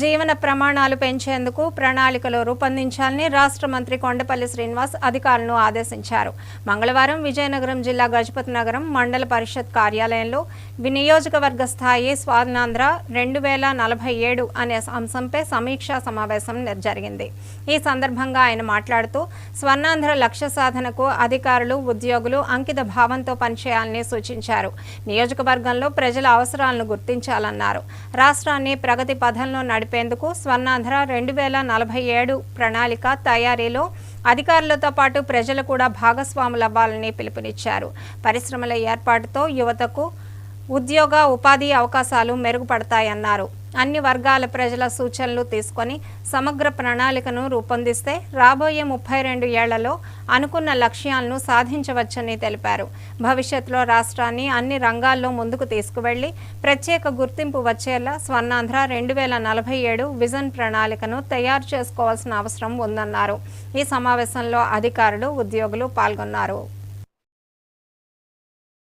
జీవన ప్రమాణాలు పెంచేందుకు ప్రణాళికలు రూపొందించాలని రాష్ట్ర మంత్రి కొండపల్లి శ్రీనివాస్ అధికారులను ఆదేశించారు. మంగళవారం విజయనగరం జిల్లా గజపతి నగరం మండల పరిషత్ కార్యాలయంలో వినియోజకవర్గ స్థాయి స్వాధనాంధ్ర రెండు వేల నలభై ఏడు అనే అంశంపై సమీక్షా సమావేశం జరిగింది. ఈ సందర్భంగా ఆయన మాట్లాడుతూ స్వర్ణాంధ్ర లక్ష్య సాధనకు అధికారులు ఉద్యోగులు అంకిత భావంతో పనిచేయాలని సూచించారు. నియోజకవర్గంలో ప్రజల అవసరాలను గుర్తించాలన్నారు. రాష్ట్రాన్ని ప్రగతి పథంలో నడిపేందుకు స్వర్ణాంధ్ర రెండు వేల నలభై ఏడు ప్రణాళిక తయారీలో అధికారులతో పాటు ప్రజలు కూడా భాగస్వాములవ్వాలని పిలుపునిచ్చారు. పరిశ్రమల ఏర్పాటుతో యువతకు ఉద్యోగ ఉపాధి అవకాశాలు మెరుగుపడతాయన్నారు. అన్ని వర్గాల ప్రజల సూచనలు తీసుకొని సమగ్ర ప్రణాళికను రూపొందిస్తే రాబోయే ముప్పై రెండు ఏళ్ళలో అనుకున్న లక్ష్యాలను సాధించవచ్చని తెలిపారు. భవిష్యత్తులో రాష్ట్రాన్ని అన్ని రంగాల్లో ముందుకు తీసుకువెళ్ళి ప్రత్యేక గుర్తింపు వచ్చేలా స్వర్ణాంధ్ర రెండు వేల నలభై ఏడు విజన్ ప్రణాళికను తయారు చేసుకోవాల్సిన అవసరం ఉందన్నారు. ఈ సమావేశంలో అధికారులు ఉద్యోగులు పాల్గొన్నారు.